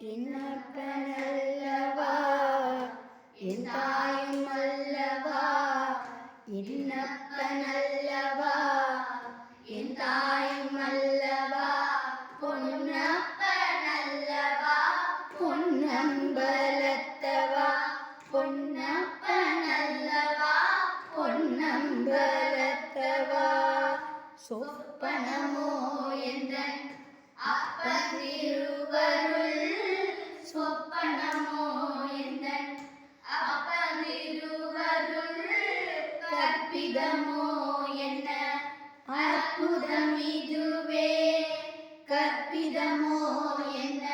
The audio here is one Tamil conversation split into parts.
இன்னப்பனல்லவா என் தாயும் அல்லவா இன்னப்பனல்லவா என் தாயும் அல்லவா பொன்னப்பனல்லவா பொன்னம்பலத்தவா பொன்னப்பனல்லவா பொன்னம்பலத்தவா. சொப்பனமோ என்ற அப்ப சொப்பனமோ எந்தன் அப்பதிருவருள் கற்பிதமோ என்ன அற்புதம் இதுவே. கற்பிதமோ என்ன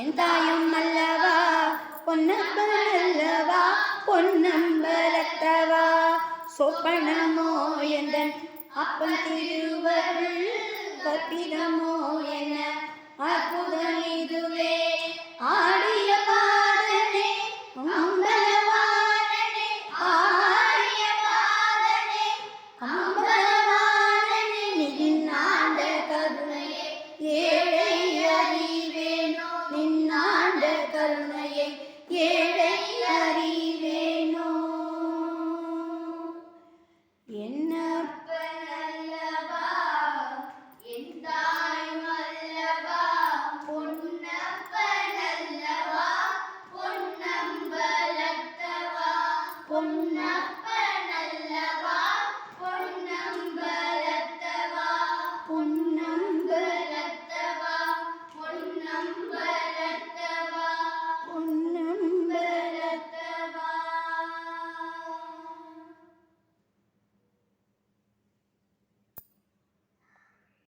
என் தாயும் அல்லவா? பொன்னப்பனல்லவா பொன்னம்பலத்தவா? சொப்பனமோ எந்தன் அப்பன் திருவருள் கற்பிதமோ என்ன அற்புதம் இதுவே. ஆடிய பாதனே அம்பலவாதனே ஆடிய பாதனே அம்பலவாதனே நின்னாண்ட கருணையே.